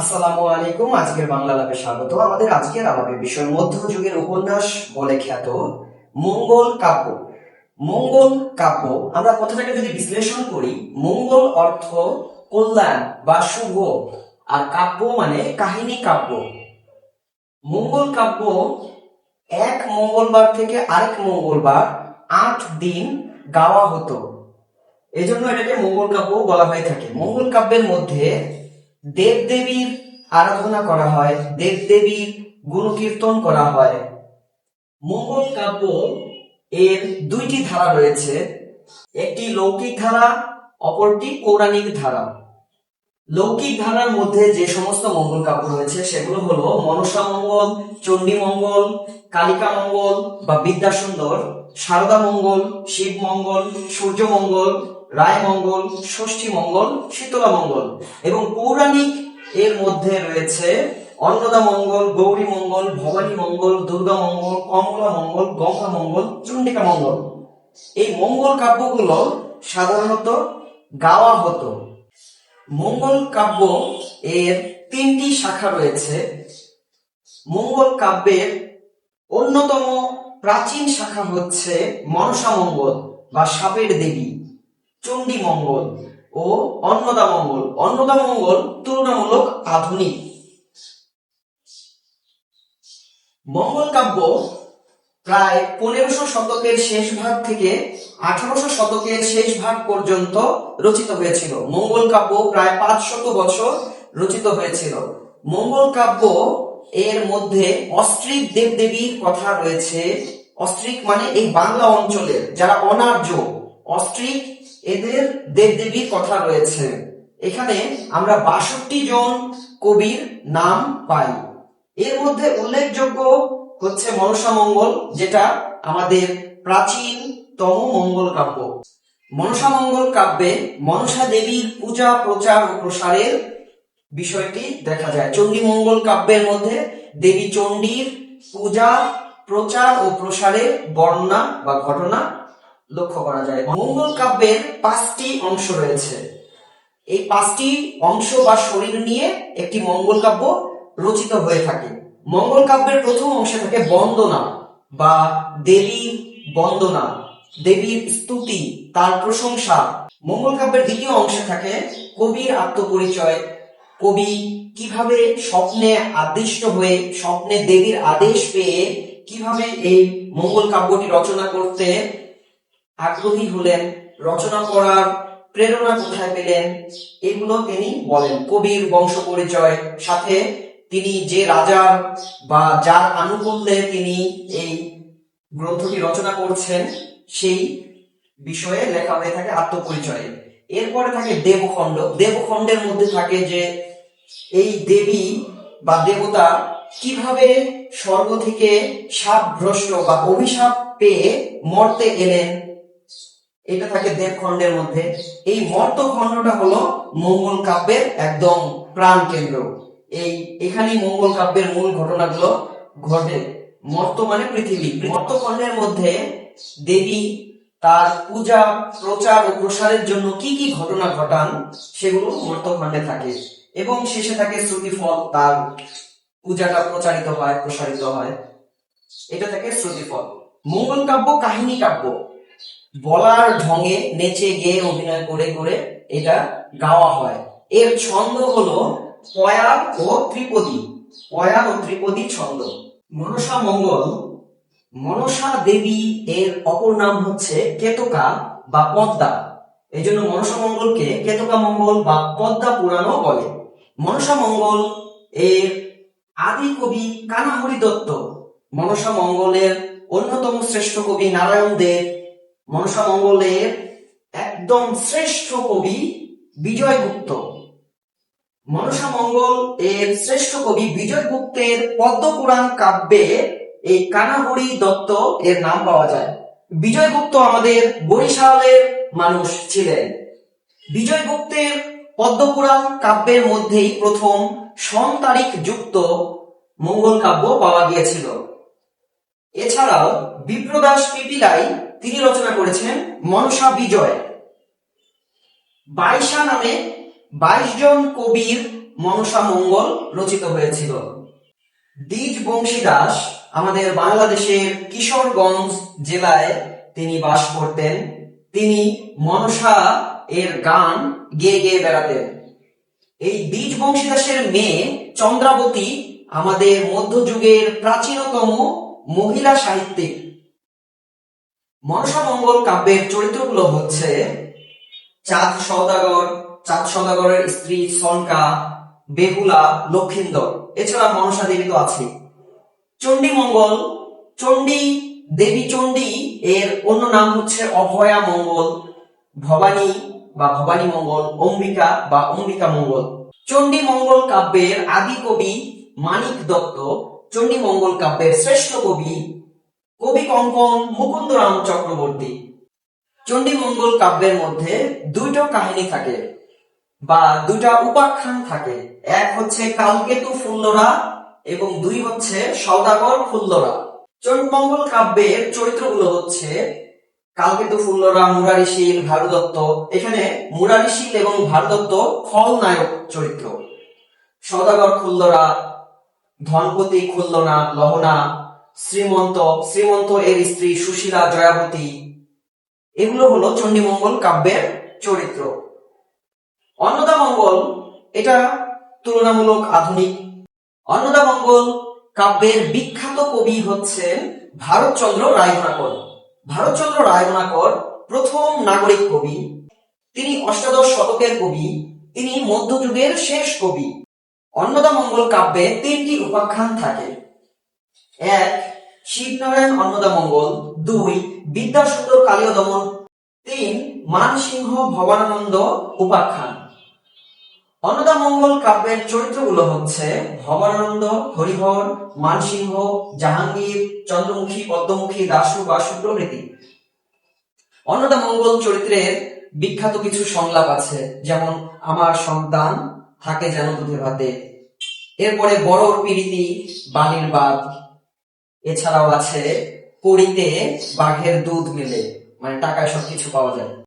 আসসালামু আলাইকুম, আজকের বাংলা আলাপে স্বাগত। আমাদের আজকের আলাপের বিষয় মধ্যযুগের উপন্যাস বলে খ্যাত মঙ্গল কাব্য। মঙ্গল কাব্য, আমরা কথাটাকে যদি বিশ্লেষণ করি, মঙ্গল অর্থ কল্যাণ বা শুভ, আর কাব্য মানে কাহিনী কাব্য। মঙ্গল কাব্য এক মঙ্গলবার থেকে আরেক মঙ্গলবার আট দিন গাওয়া হতো। এজন্য এটাকে মঙ্গল কাব্য বলা হয়ে থাকে। মঙ্গল কাব্যের মধ্যে দেবদেবীর আরাধনা করা হয়, দেবদেবীর গুণকীর্তন করা হয়। মঙ্গল কাব্য এর দুইটি ধারা রয়েছে। একটি লৌকিক ধারা, অপরটি পৌরাণিক ধারা। লৌকিক ধারার মধ্যে যে সমস্ত মঙ্গল কাব্য রয়েছে, সেগুলো হলো মনসা মঙ্গল, চণ্ডী মঙ্গল, কালিকা মঙ্গল বা বিদ্যাসুন্দর, সারদা মঙ্গল, শিব মঙ্গল, সূর্য মঙ্গল রায় মঙ্গল, ষষ্ঠী মঙ্গল, শীতলা মঙ্গল এবং পৌরাণিক এর মধ্যে রয়েছে অন্নদা মঙ্গল, গৌরী মঙ্গল, ভবানী মঙ্গল, দুর্গা মঙ্গল, কমলা মঙ্গল, গঙ্গা মঙ্গল চণ্ডিকা মঙ্গল। এই মঙ্গল কাব্যগুলো সাধারণত গাওয়া হতো। মঙ্গল কাব্য এর তিনটি শাখা রয়েছে। মঙ্গল কাব্যের অন্যতম প্রাচীন শাখা হচ্ছে মনসা মঙ্গল বা সাপের দেবী। চণ্ডী মঙ্গল ও অন্নদা মঙ্গল অন্নদা মঙ্গল তুলনামূলক আধুনিক। মঙ্গল কাব্য প্রায় পনেরোশো শতকের শেষ ভাগ থেকে আঠারোশো শতকের শেষ ভাগ পর্যন্ত রচিত হয়েছিল। মঙ্গল কাব্য প্রায় পাঁচ শত বছর রচিত হয়েছিল। মঙ্গল কাব্য এর মধ্যে অস্ট্রিক দেবদেবীর কথা রয়েছে। অস্ট্রিক মানে এই বাংলা অঞ্চলের, যারা অনার্য অস্ট্রিক এদের দেবদেবীর কথা রয়েছে। এখানে আমরা বাষট্টি জন কবির নাম পাই। এর মধ্যে উল্লেখযোগ্য হচ্ছে মনসা মঙ্গল, যেটা আমাদের প্রাচীনতম মঙ্গল কাব্য। মনসা মঙ্গল কাব্যে মনসা দেবীর পূজা, প্রচার ও প্রসারের বিষয়টি দেখা যায়। চণ্ডী মঙ্গল কাব্যের মধ্যে দেবী চণ্ডীর পূজা, প্রচার ও প্রসারের বর্ণনা বা ঘটনা লক্ষ্য করা যায়। মঙ্গল কাব্যের পাঁচটি অংশ রয়েছে। এই পাঁচটি অংশ বা শরীর নিয়ে একটি মঙ্গল কাব্য রচিত হয়ে থাকে। মঙ্গল কাব্যের প্রথম অংশে থাকে বন্দনা বা দেবীর বন্দনা, দেবীর স্তুতি, তার প্রশংসা। মঙ্গল কাব্যের দ্বিতীয় অংশে থাকে কবির আত্মপরিচয়। কবি কীভাবে স্বপ্নে আদিষ্ট হয়ে, স্বপ্নে দেবীর আদেশ পেয়ে কীভাবে এই মঙ্গল কাব্যটি রচনা করতে আগ্রহী হলেন, রচনা করার প্রেরণা কোথায় পেলেন, এগুলো তিনি বলেন। কবির বংশ পরিচয় সাথে তিনি যে রাজার বা যার আনুকূল্যে তিনি এই গ্রন্থটি রচনা করছেন, সেই বিষয়ে লেখা হয়ে থাকে আত্মপরিচয়ে। এরপরে থাকে দেবখণ্ড। দেবখণ্ডের মধ্যে থাকে যে এই দেবী বা দেবতা কীভাবে স্বর্গ থেকে সাপভ্রষ্ট বা অভিশাপ পেয়ে মর্তে এলেন এটা থাকে দেবখণ্ডের মধ্যে। এই মর্ত খণ্ডটা হলো মঙ্গল কাব্যের একদম প্রাণ কেন্দ্র। এই, এখানেই মঙ্গল কাব্যের মূল ঘটনাগুলো ঘটে। মর্ত মানে পৃথিবী। মর্ত খণ্ডের মধ্যে দেবী তার পূজা, প্রচার ও প্রসারের জন্য কি কি ঘটনা ঘটান সেগুলো মর্ত মর্তখণ্ডে থাকে। এবং শেষে থাকে শ্রুতিফল, তার পূজাটা প্রচারিত হয়, প্রসারিত হয়। এটা থাকে শ্রুতিফল। মঙ্গল কাব্য কাহিনী কাব্য। বলার ঢঙে নেচে গেয়ে অভিনয় করে করে এটা গাওয়া হয়। এর ছন্দ হলো পয়ার ও ত্রিপদী। পয়ার ও ত্রিপদী ছন্দ। মনসা মঙ্গল, মনসা দেবী এর অপর নাম হচ্ছে কেতকা বা পদ্মা। এই জন্য মনসা মঙ্গলকে কেতকা মঙ্গল বা পদ্মা পুরাণও বলে। মনসা মঙ্গল এর আদি কবি কানাহরি দত্ত। মনসা মঙ্গলের অন্যতম শ্রেষ্ঠ কবি নারায়ণ দেব। মনসা মঙ্গলের একদম শ্রেষ্ঠ কবি বিজয় গুপ্ত। মনসা মঙ্গল এর শ্রেষ্ঠ কবি বিজয় গুপ্তের পদ্মপুরাণ কাব্যে এই কানাহরি দত্ত এর নাম পাওয়া যায়। বিজয় গুপ্ত আমাদের বরিশালের মানুষ ছিলেন। বিজয় গুপ্তের পদ্মপুরাণ কাব্যের মধ্যেই প্রথম সন তারিখ যুক্ত মঙ্গল কাব্য পাওয়া গিয়েছিল। এছাড়াও বিপ্রদাস পিপিলাই তিনি রচনা করেছেন মনসা বিজয়। বাইশা নামে বাইশ জন কবির মনসা মঙ্গল রচিত হয়েছিল। দ্বিজ বংশী দাস আমাদের বাংলাদেশের কিশোরগঞ্জ জেলায় তিনি বাস করতেন। তিনি মনসা এর গান গেয়ে গেয়ে বেড়াতেন। এই দ্বিজ বংশী মেয়ে চন্দ্রাবতী আমাদের মধ্যযুগের প্রাচীনতম মহিলা সাহিত্যিক। মনসা মঙ্গল কাব্যের চরিত্রগুলো হচ্ছে চাঁদ সওদাগর, চাঁদ সওদাগরের স্ত্রী সনকা, বেহুলা, লক্ষিন্দর। এছাড়া মনসা দেবী তো আছে চণ্ডী মঙ্গল, চণ্ডী দেবী চণ্ডী এর অন্য নাম হচ্ছে অভয়া মঙ্গল, ভবানী বা ভবানী মঙ্গল, অম্বিকা বা অম্বিকা মঙ্গল। চণ্ডী মঙ্গল কাব্যের আদি কবি মানিক দত্ত। চণ্ডী মঙ্গল কাব্যের শ্রেষ্ঠ কবি কবি কঙ্কন মুকুন্দরাম চক্রবর্তী। চণ্ডী মঙ্গল কাব্যের মধ্যে দুইটা কাহিনী থাকে বা দুইটা উপাখ্যান থাকে। এক হচ্ছে কালকেতু ফুল্লরা এবং দুই হচ্ছে সৌদাগর ফুল্লরা। চণ্ডমঙ্গল কাব্যের চরিত্রগুলো হচ্ছে কালকেতু ফুল্লরা মুরারিশীল ভারদত্ত এখানে মুরারিশীল এবং ভারদত্ত খলনায়ক চরিত্র। সৌদাগর খুল্লরা ধনপতি খুল্লনা, লহনা, শ্রীমন্ত শ্রীমন্ত এর স্ত্রী সুশীলা জয়াবতী। এগুলো হলো চণ্ডীমঙ্গল কাব্যের চরিত্র। অন্নদা মঙ্গল, এটা তুলনামূলক আধুনিক। অন্নদা মঙ্গল কাব্যের বিখ্যাত কবি হচ্ছেন ভারতচন্দ্র রায়গুণাকর ভারতচন্দ্র রায়গুণাকর প্রথম নাগরিক কবি। তিনি অষ্টাদশ শতকের কবি। তিনি মধ্যযুগের শেষ কবি। অন্নদা মঙ্গল কাব্যে তিনটি উপাখ্যান থাকে। এক, শিবনারায়ণ অন্নদা মঙ্গল দুই বিদ্যাসুন্দর কালীয় দমন তিন, মানসিংহ ভবানন্দ উপাখ্যান। অন্নদা মঙ্গল কাব্যের চরিত্রগুলো হচ্ছে ভবানন্দ, হরিহর, মানসিংহ, জাহাঙ্গীর, চন্দ্রমুখী, পদ্মমুখী দাসু বাসু প্রভৃতি। অন্নদা মঙ্গল চরিত্রের বিখ্যাত কিছু সংলাপ আছে, যেমন, আমার সন্তান থাকে যেন দুধে ভাতে। এরপরে বড় পিড়িতি বালির বাদ এছাড়াও আছে কড়িতে বাঘের দুধ মেলে মানে টাকায় সবকিছু পাওয়া যায়।